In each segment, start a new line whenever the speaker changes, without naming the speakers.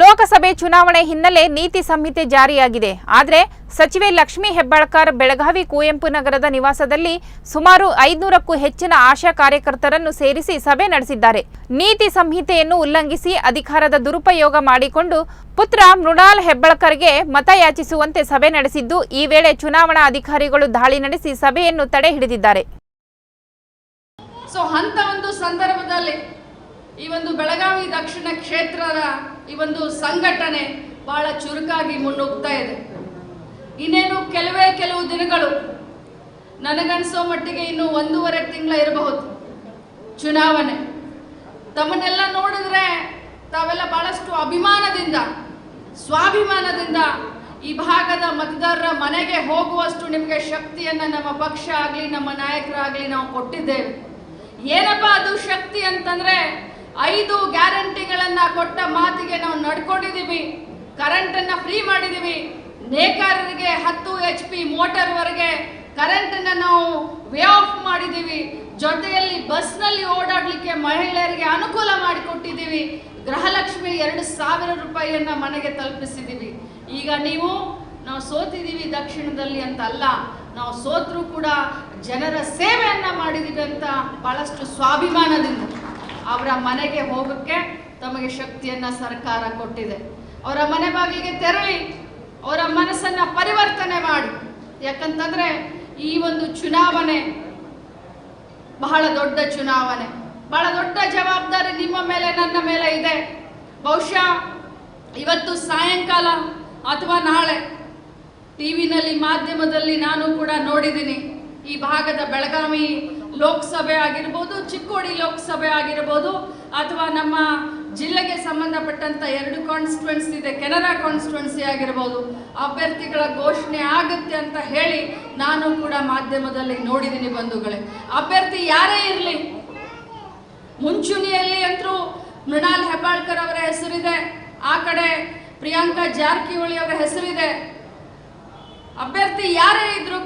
ಲೋಕಸಭೆ ಚುನಾವಣೆ ಹಿನ್ನೆಲೆ ನೀತಿ ಸಂಹಿತೆ ಜಾರಿಯಾಗಿದೆ. ಆದರೆ ಸಚಿವೆ ಲಕ್ಷ್ಮೀ ಹೆಬ್ಬಾಳ್ಕರ್ ಬೆಳಗಾವಿ ಕುವೆಂಪು ನಗರದ ನಿವಾಸದಲ್ಲಿ ಸುಮಾರು ಐದುನೂರಕ್ಕೂ ಹೆಚ್ಚಿನ ಆಶಾ ಕಾರ್ಯಕರ್ತರನ್ನು ಸೇರಿಸಿ ಸಭೆ ನಡೆಸಿದ್ದಾರೆ. ನೀತಿ ಸಂಹಿತೆಯನ್ನು ಉಲ್ಲಂಘಿಸಿ ಅಧಿಕಾರದ ದುರುಪಯೋಗ ಮಾಡಿಕೊಂಡು ಪುತ್ರ ಮೃಣಾಲ್ ಹೆಬ್ಬಾಳ್ಕರ್ಗೆ ಮತ ಯಾಚಿಸುವಂತೆ ಸಭೆ ನಡೆಸಿದ್ದು, ಈ ವೇಳೆ ಚುನಾವಣಾ ಅಧಿಕಾರಿಗಳು ದಾಳಿ ನಡೆಸಿ ಸಭೆಯನ್ನು ತಡೆ ಹಿಡಿದಿದ್ದಾರೆ.
ಈ ಒಂದು ಬೆಳಗಾವಿ ದಕ್ಷಿಣ ಕ್ಷೇತ್ರದ ಈ ಒಂದು ಸಂಘಟನೆ ಬಹಳ ಚುರುಕಾಗಿ ಮುನ್ನುಗ್ತಾ ಇದೆ. ಇನ್ನೇನು ಕೆಲವೇ ಕೆಲವು ದಿನಗಳು ನನಗನ್ಸೋ ಮಟ್ಟಿಗೆ ಇನ್ನು ಒಂದೂವರೆ ತಿಂಗಳ ಇರಬಹುದು ಚುನಾವಣೆ. ತಮ್ಮನ್ನೆಲ್ಲ ನೋಡಿದ್ರೆ ತಾವೆಲ್ಲ ಬಹಳಷ್ಟು ಅಭಿಮಾನದಿಂದ, ಸ್ವಾಭಿಮಾನದಿಂದ ಈ ಭಾಗದ ಮತದಾರರ ಮನೆಗೆ ಹೋಗುವಷ್ಟು ನಿಮಗೆ ಶಕ್ತಿಯನ್ನು ನಮ್ಮ ಪಕ್ಷ ಆಗಲಿ, ನಮ್ಮ ನಾಯಕರಾಗಲಿ ನಾವು ಕೊಟ್ಟಿದ್ದೇವೆ. ಏನಪ್ಪ ಅದು ಶಕ್ತಿ ಅಂತಂದ್ರೆ ಐದು ಗ್ಯಾರಂಟಿಗಳನ್ನ ಕೊಟ್ಟ ಮಾತಿಗೆ ನಾವು ನಡ್ಕೊಂಡಿದೀವಿ ಕರೆಂಟನ್ನು ಫ್ರೀ ಮಾಡಿದೀವಿ ನೇಕಾರರಿಗೆ ಹತ್ತು ಎಚ್ ಪಿ ಮೋಟರ್ವರೆಗೆ ಕರೆಂಟನ್ನು ನಾವು ವೇ ಆಫ್ ಮಾಡಿದ್ದೀವಿ. ಜೊತೆಯಲ್ಲಿ ಬಸ್ನಲ್ಲಿ ಓಡಾಡಲಿಕ್ಕೆ ಮಹಿಳೆಯರಿಗೆ ಅನುಕೂಲ ಮಾಡಿಕೊಟ್ಟಿದ್ದೀವಿ. ಗೃಹಲಕ್ಷ್ಮಿ ಎರಡು ಸಾವಿರ ರೂಪಾಯಿಯನ್ನ ಮನೆಗೆ ತಲುಪಿಸಿದ್ದೀವಿ. ಈಗ ನೀವು, ನಾವು ಸೋತಿದ್ದೀವಿ ದಕ್ಷಿಣದಲ್ಲಿ ಅಂತ ಅಲ್ಲ ನಾವು ಸೋತ್ರೂ ಕೂಡ ಜನರ ಸೇವೆಯನ್ನ ಮಾಡಿದೀವಿ ಅಂತ ಬಹಳಷ್ಟು ಸ್ವಾಭಿಮಾನದಿಂದ. ಅವರ ಮನೆಗೆ ಹೋಗೋಕ್ಕೆ ತಮಗೆ ಶಕ್ತಿಯನ್ನ ಸರ್ಕಾರ ಕೊಟ್ಟಿದೆ. ಅವರ ಮನೆ ಬಾಗಿಲಿಗೆ ತೆರಳಿ ಅವರ ಮನಸ್ಸನ್ನ ಪರಿವರ್ತನೆ ಮಾಡಿ. ಯಾಕಂತಂದ್ರೆ ಈ ಒಂದು ಚುನಾವಣೆ ಬಹಳ ದೊಡ್ಡ ಚುನಾವಣೆ. ಬಹಳ ದೊಡ್ಡ ಜವಾಬ್ದಾರಿ ನಿಮ್ಮ ಮೇಲೆ, ನನ್ನ ಮೇಲೆ ಇದೆ. ಬಹುಶಃ ಇವತ್ತು ಸಾಯಂಕಾಲ ಅಥವಾ ನಾಳೆ ಟಿವಿನಲ್ಲಿ ಮಾಧ್ಯಮದಲ್ಲಿ ನಾನು ಕೂಡ ನೋಡಿದ್ದೀನಿ. ಈ ಭಾಗದ ಬೆಳಗಾವಿ ಲೋಕಸಭೆ ಆಗಿರ್ಬೋದು, ಚಿಕ್ಕೋಡಿ ಲೋಕಸಭೆ ಆಗಿರ್ಬೋದು, ಅಥವಾ ನಮ್ಮ ಜಿಲ್ಲೆಗೆ ಸಂಬಂಧಪಟ್ಟಂಥ ಎರಡು ಕಾನ್ಸ್ಟಿಟ್ಯೂನ್ಸಿ ಇದೆ, ಕೆನರಾ ಕಾನ್ಸ್ಟಿಟ್ಯೂನ್ಸಿ ಆಗಿರ್ಬೋದು, ಅಭ್ಯರ್ಥಿಗಳ ಘೋಷಣೆ ಆಗುತ್ತೆ ಅಂತ ಹೇಳಿ ನಾನು ಕೂಡ ಮಾಧ್ಯಮದಲ್ಲಿ ನೋಡಿದ್ದೀನಿ ಬಂಧುಗಳೇ. ಅಭ್ಯರ್ಥಿ ಯಾರೇ ಇರಲಿ, ಮುಂಚೂಣಿಯಲ್ಲಿ ಅಂತರೂ ಮೃಣಾಲ್ ಹೆಬ್ಬಾಳ್ಕರ್ ಅವರ ಹೆಸರಿದೆ, ಆ ಕಡೆ ಪ್ರಿಯಾಂಕಾ ಜಾರಕಿಹೊಳಿ ಅವರ ಹೆಸರಿದೆ. ಅಭ್ಯರ್ಥಿ ಯಾರೇ ಇದ್ರೂ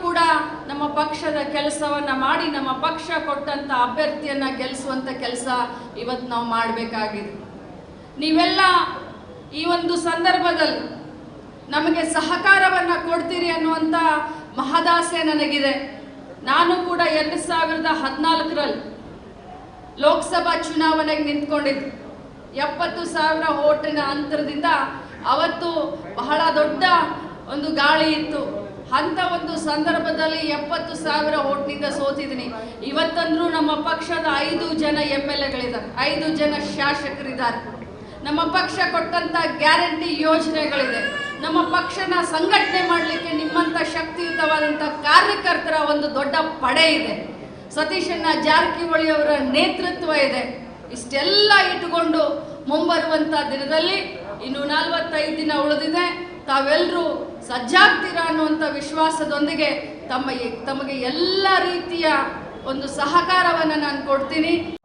ಪಕ್ಷದ ಕೆಲಸವನ್ನ ಮಾಡಿ ನಮ್ಮ ಪಕ್ಷ ಕೊಟ್ಟಂಥ ಅಭ್ಯರ್ಥಿಯನ್ನ ಗೆಲ್ಲಿಸುವಂಥ ಕೆಲಸ ಇವತ್ತು ನಾವು ಮಾಡಬೇಕಾಗಿದೆ. ನೀವೆಲ್ಲ ಈ ಒಂದು ಸಂದರ್ಭದಲ್ಲಿ ನಮಗೆ ಸಹಕಾರವನ್ನ ಕೊಡ್ತೀರಿ ಅನ್ನುವಂಥ ಮಹದಾಸೆ ನನಗಿದೆ. ನಾನು ಕೂಡ ಎರಡು ಸಾವಿರದ ಹದಿನಾಲ್ಕರಲ್ಲಿ ಲೋಕಸಭಾ ಚುನಾವಣೆಗೆ ನಿಂತ್ಕೊಂಡಿದ್ದೆ. ಎಪ್ಪತ್ತು ಸಾವಿರ ಓಟಿನ ಅಂತರದಿಂದ ಅವತ್ತು ಬಹಳ ದೊಡ್ಡ ಒಂದು ಗಾಳಿ ಇತ್ತು. ಅಂತ ಒಂದು ಸಂದರ್ಭದಲ್ಲಿ ಎಪ್ಪತ್ತು ಸಾವಿರ ಓಟ್ನಿಂದ ಸೋತಿದ್ದೀನಿ. ಇವತ್ತಂದ್ರೂ ನಮ್ಮ ಪಕ್ಷದ ಐದು ಜನ ಎಂ ಎಲ್ ಎಗಳಿದ್ದಾರೆ. ಐದು ಜನ ಶಾಸಕರಿದ್ದಾರೆ. ನಮ್ಮ ಪಕ್ಷ ಕೊಟ್ಟಂತ ಗ್ಯಾರಂಟಿ ಯೋಜನೆಗಳಿದೆ. ನಮ್ಮ ಪಕ್ಷನ ಸಂಘಟನೆ ಮಾಡಲಿಕ್ಕೆ ನಿಮ್ಮಂತ ಶಕ್ತಿಯುತವಾದಂಥ ಕಾರ್ಯಕರ್ತರ ಒಂದು ದೊಡ್ಡ ಪಡೆ ಇದೆ. ಸತೀಶಣ್ಣ ಜಾರಕಿಹೊಳಿ ಅವರ ನೇತೃತ್ವ ಇದೆ. ಇಷ್ಟೆಲ್ಲ ಇಟ್ಟುಕೊಂಡು ಮುಂಬರುವಂತ ದಿನದಲ್ಲಿ ಇನ್ನು ನಲವತ್ತೈದು ದಿನ ಉಳಿದಿದೆ. ತಾವೆಲ್ಲರೂ ಸಜ್ಜಾಗ್ತೀರಾ ಅನ್ನುವಂಥ ವಿಶ್ವಾಸದೊಂದಿಗೆ ತಮ್ಮ ತಮಗೆ ಎಲ್ಲ ರೀತಿಯ ಒಂದು ಸಹಕಾರವನ್ನು ನಾನು ಕೊಡ್ತೀನಿ.